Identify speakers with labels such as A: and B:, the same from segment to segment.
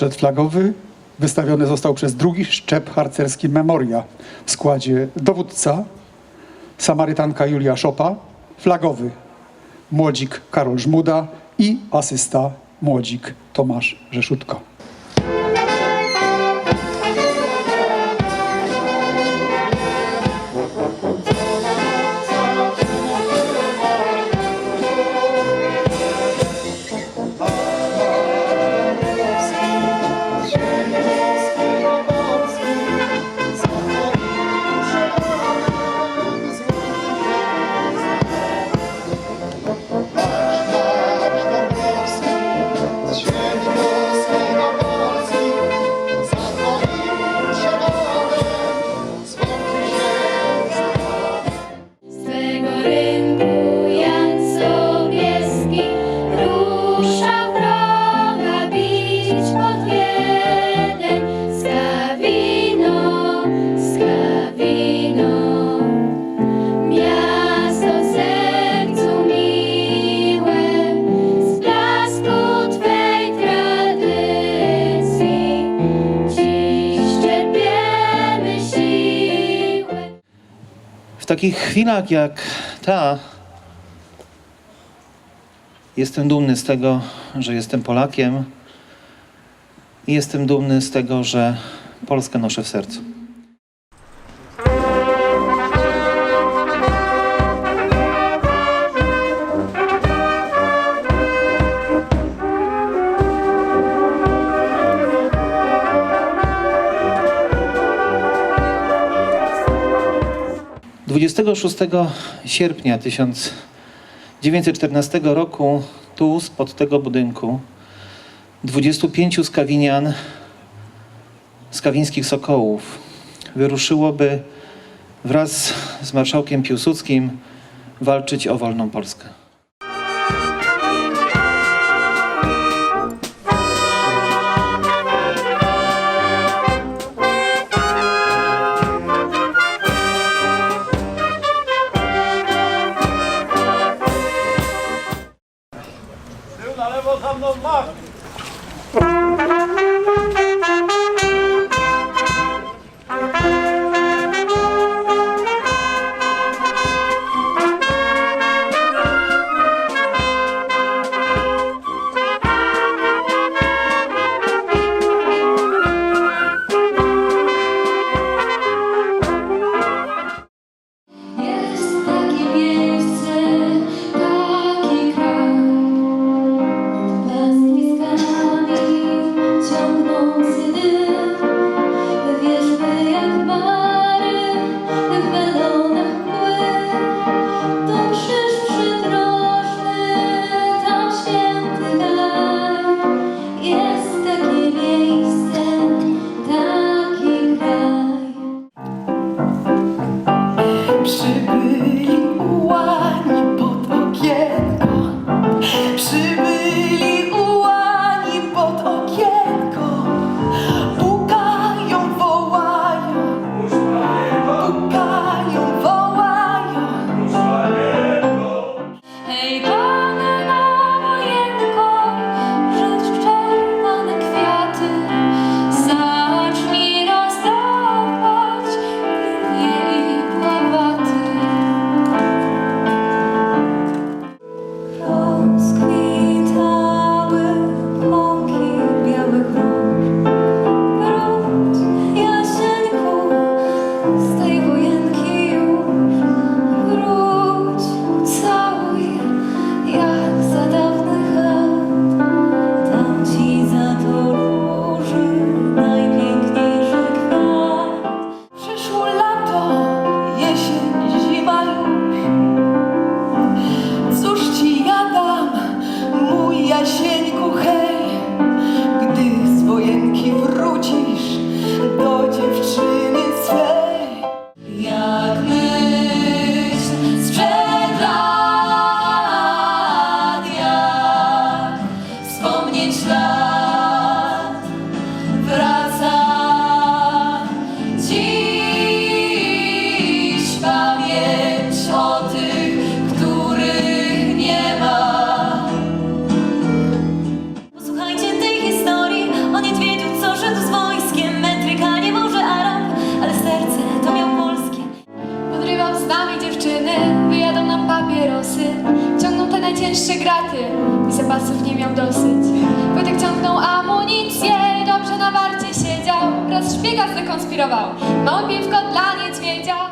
A: Poczet flagowy wystawiony został przez drugi szczep harcerski Memoria w składzie dowódca, Samarytanka Julia Szopa, flagowy młodzik Karol Żmuda i asysta młodzik Tomasz Rzeszutko.
B: Takich chwilach jak ta, jestem dumny z tego, że jestem Polakiem i jestem dumny z tego, że Polskę noszę w sercu. 26 sierpnia 1914 roku tu, spod tego budynku, 25 skawinian, skawińskich sokołów, wyruszyłoby wraz z marszałkiem Piłsudskim walczyć o wolną Polskę.
C: bakanlı olmak. cięższe graty i zapasów nie miał dosyć. Wojtek ciągnął amunicję, dobrze na warcie siedział, raz szpiega zakonspirował, mało piwko dla niedźwiedzia.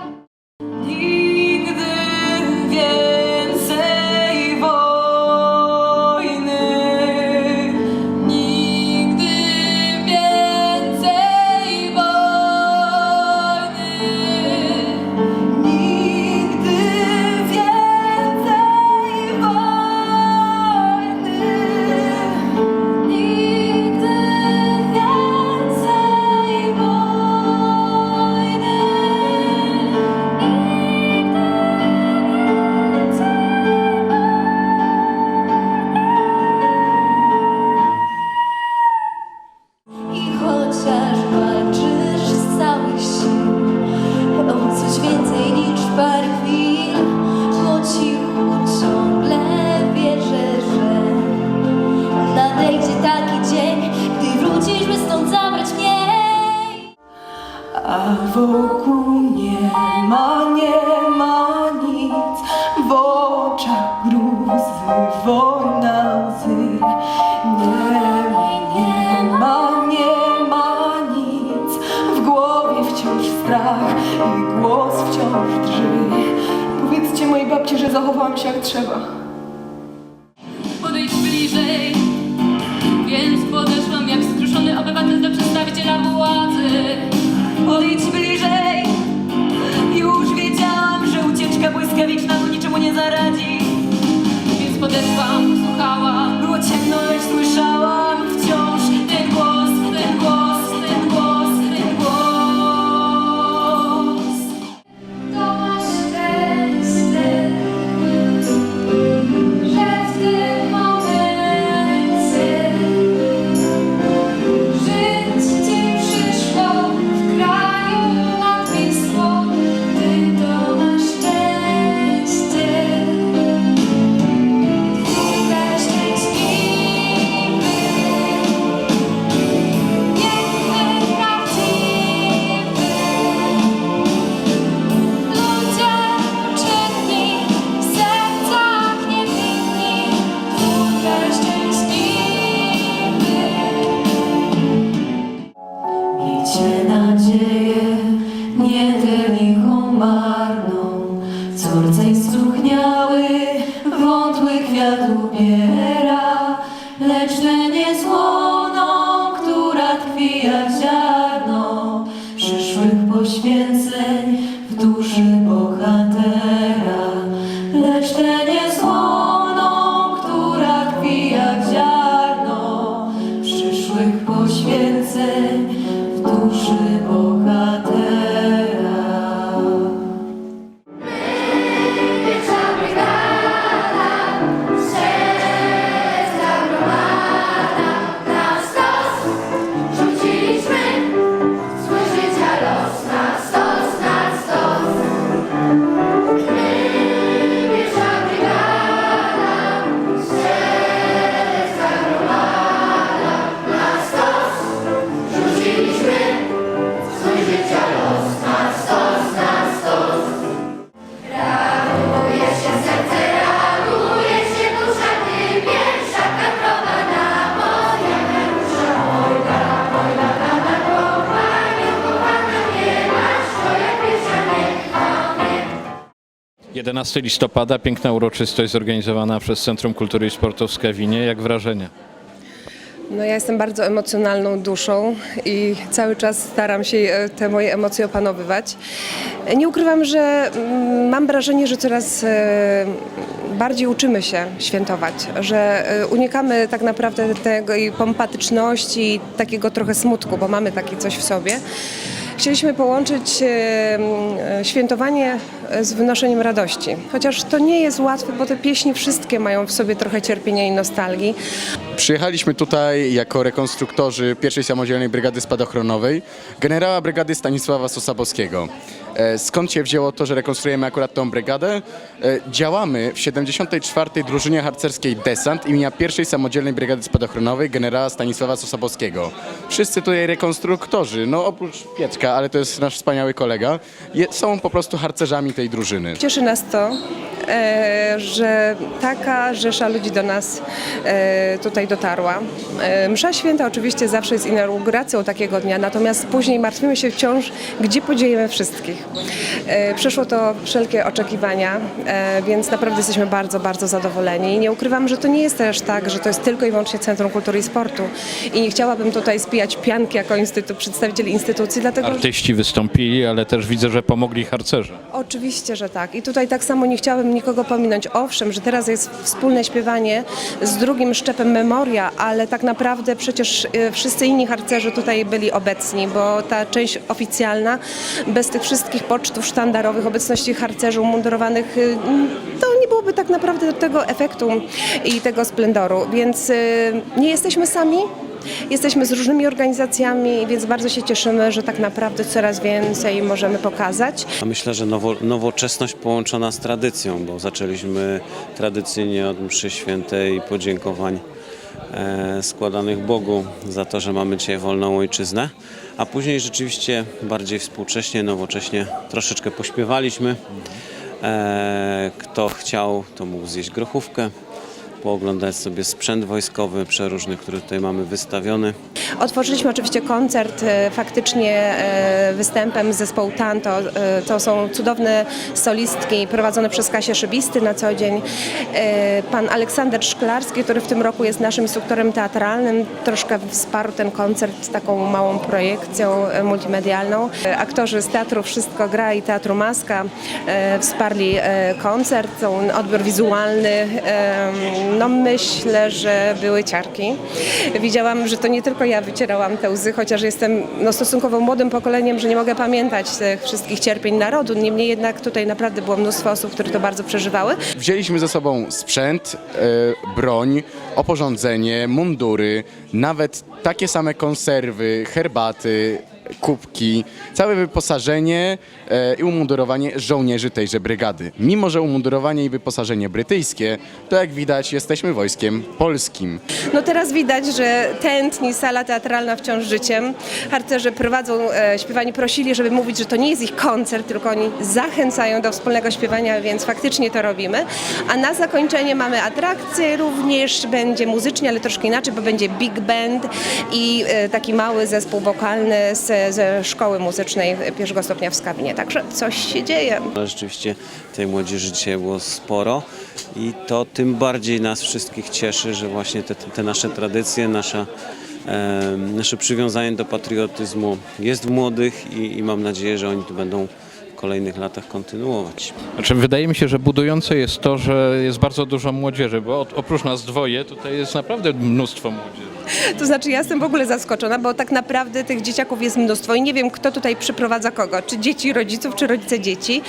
D: Wokół nie ma, nie ma nic. W oczach gruzy, wojna łzy Nie, nie ma, nie ma nic. W głowie wciąż strach i głos wciąż drży. Powiedzcie mojej babci, że zachowałam się jak trzeba
E: Miejcie nadzieję, nie lichą marną, co rdzeń
F: 11 listopada, piękna uroczystość zorganizowana przez Centrum Kultury i Sportu w Skawinie. Jak wrażenia?
G: No ja jestem bardzo emocjonalną duszą i cały czas staram się e, te moje emocje opanowywać. Nie ukrywam, że mm, mam wrażenie, że coraz e, bardziej uczymy się świętować, że e, unikamy tak naprawdę i pompatyczności i takiego trochę smutku, bo mamy takie coś w sobie. Chcieliśmy połączyć e, e, świętowanie z wynoszeniem radości. Chociaż to nie jest łatwe, bo te pieśni wszystkie mają w sobie trochę cierpienia i nostalgii,
H: Przyjechaliśmy tutaj jako rekonstruktorzy pierwszej samodzielnej brygady spadochronowej generała brygady Stanisława Sosabowskiego. E, Skąd się wzięło to, że rekonstruujemy akurat tą brygadę? E, Działamy w 74. drużynie harcerskiej Desant imienia pierwszej samodzielnej brygady spadochronowej generała Stanisława Sosabowskiego. Wszyscy tutaj rekonstruktorzy, no oprócz Pietrka, ale to jest nasz wspaniały kolega, są po prostu harcerzami tej drużyny.
G: Cieszy nas to, e, że taka rzesza ludzi do nas tutaj dotarła. Msza święta oczywiście zawsze jest inauguracją takiego dnia, natomiast później martwimy się wciąż, gdzie podziejemy wszystkich. E, Przeszło to wszelkie oczekiwania, e, więc naprawdę jesteśmy bardzo, bardzo zadowoleni. Nie ukrywam, że to nie jest też tak, że to jest tylko i wyłącznie Centrum Kultury i Sportu. I nie chciałabym tutaj spijać pianki jako instytut, przedstawicieli instytucji, dlatego.
F: Artyści wystąpili, ale też widzę, że pomogli harcerze.
G: Oczywiście, że tak. I tutaj tak samo nie chciałabym nikogo pominąć. Owszem, że teraz jest wspólne śpiewanie z drugim szczepem Memoria, ale tak naprawdę przecież e, wszyscy inni harcerze tutaj byli obecni, bo ta część oficjalna, bez tych wszystkich pocztów sztandarowych, obecności harcerzy umundurowanych, e, to nie byłoby tak naprawdę tego efektu i tego splendoru. Więc e, nie jesteśmy sami. Jesteśmy z różnymi organizacjami, więc bardzo się cieszymy, że tak naprawdę coraz więcej możemy pokazać.
I: Myślę, że nowo, nowoczesność połączona z tradycją, bo zaczęliśmy tradycyjnie od mszy świętej i podziękowań składanych Bogu za to, że mamy dzisiaj wolną ojczyznę, a później rzeczywiście bardziej współcześnie, nowocześnie troszeczkę pośpiewaliśmy. E, kto chciał, to mógł zjeść grochówkę, pooglądać sobie sprzęt wojskowy przeróżny, który tutaj mamy wystawiony.
G: Otworzyliśmy oczywiście koncert e, faktycznie e, występem zespołu Tanto. E, To są cudowne solistki prowadzone przez Kasię Szybisty na co dzień. Pan Aleksander Szklarski, który w tym roku jest naszym instruktorem teatralnym, troszkę wsparł ten koncert taką małą projekcją multimedialną. Aktorzy z Teatru Wszystko Gra i Teatru Maska wsparli koncert, są odbiór wizualny. No myślę, że były ciarki. Widziałam, że to nie tylko ja wycierałam te łzy, chociaż jestem no, stosunkowo młodym pokoleniem, że nie mogę pamiętać tych wszystkich cierpień narodu. Niemniej jednak tutaj naprawdę było mnóstwo osób, które to bardzo przeżywały.
H: Wzięliśmy ze sobą sprzęt, e, broń, oporządzenie, mundury, nawet takie same konserwy, herbaty, kubki, całe wyposażenie e, i umundurowanie żołnierzy tejże brygady. Mimo, że umundurowanie i wyposażenie brytyjskie, to jak widać jesteśmy wojskiem polskim.
G: No teraz widać, że tętni sala teatralna wciąż życiem. Harcerze prowadzą e, śpiewanie, prosili, żeby mówić, że to nie jest ich koncert, tylko oni zachęcają do wspólnego śpiewania, więc faktycznie to robimy. A na zakończenie mamy atrakcję również, będzie muzycznie, ale troszkę inaczej, bo będzie big band i e, taki mały zespół wokalny z, ze szkoły muzycznej pierwszego stopnia w Skawinie. Także coś się dzieje.
I: Ale rzeczywiście tej młodzieży dzisiaj było sporo i to tym bardziej nas wszystkich cieszy, że właśnie te, te nasze tradycje, nasza, e, nasze przywiązanie do patriotyzmu jest w młodych i, i mam nadzieję, że oni to będą w kolejnych latach kontynuować.
F: Znaczy, wydaje mi się, że budujące jest to, że jest bardzo dużo młodzieży, bo od- oprócz nas dwoje tutaj jest naprawdę mnóstwo młodzieży.
G: To znaczy ja jestem w ogóle zaskoczona, bo tak naprawdę tych dzieciaków jest mnóstwo i nie wiem, kto tutaj przyprowadza kogo, czy dzieci rodziców, czy rodzice dzieci.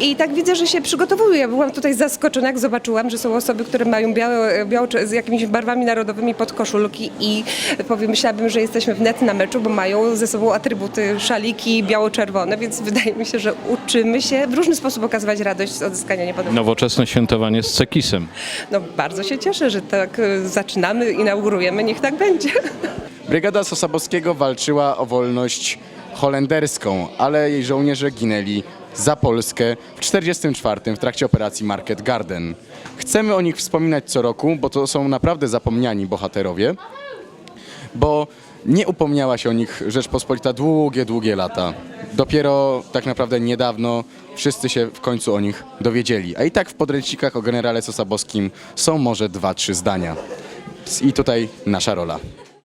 G: I tak widzę, że się przygotowują. Ja byłam tutaj zaskoczona, jak zobaczyłam, że są osoby, które mają białe, białe z jakimiś barwami narodowymi pod koszulki i powiem, myślałabym, że jesteśmy wnet na meczu, bo mają ze sobą atrybuty szaliki biało-czerwone, więc wydaje mi się, że uczymy się w różny sposób okazywać radość z odzyskania niepodległości.
F: Nowoczesne świętowanie z cekisem.
G: No bardzo się cieszę, że tak e, zaczynamy, inaugurujemy, niech tak będzie.
H: Brygada Sosabowskiego walczyła o wolność holenderską, ale jej żołnierze ginęli za Polskę w 1944 w trakcie operacji Market Garden. Chcemy o nich wspominać co roku, bo to są naprawdę zapomniani bohaterowie, bo nie upomniała się o nich Rzeczpospolita długie, długie lata. Dopiero tak naprawdę niedawno wszyscy się w końcu o nich dowiedzieli. A i tak w podręcznikach o generale Sosabowskim są może dwa, trzy zdania. I tutaj nasza rola.